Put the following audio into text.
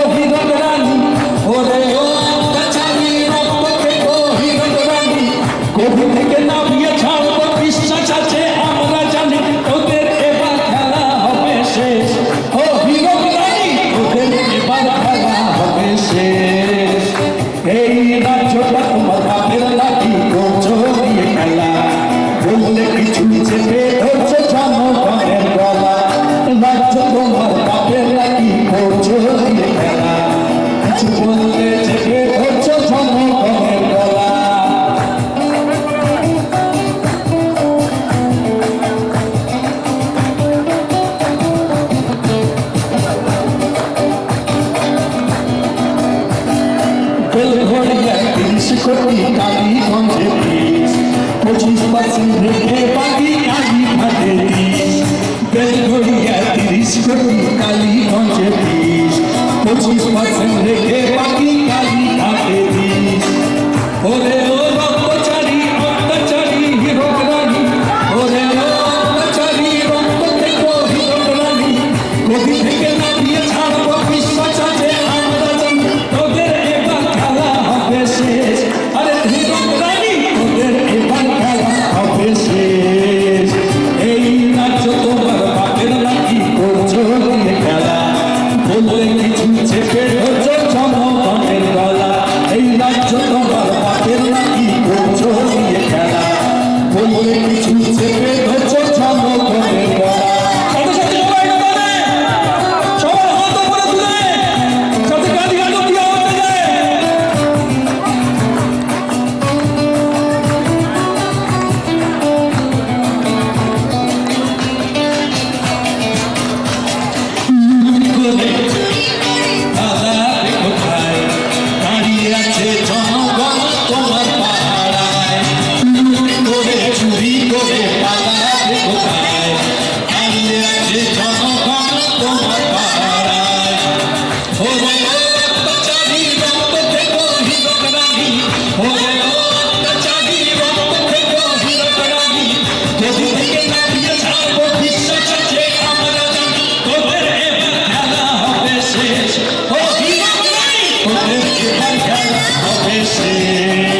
অভিভাবক রাজি ওরে ও শিকটি কালীগঞ্জে ব্রিজ পঁচিশ পার্সেন্ট রেখে বাকি কালীঘাটে দিস বেলঘরিয়া তিরিশ কোটি কালীগঞ্জে ব্রিজ পঁচিশ পার্সেন্ট রেখে বলে কিছু চেপে ধরছো জনগণের গলা। এই রাজ্য তোমার কিছু Yeah.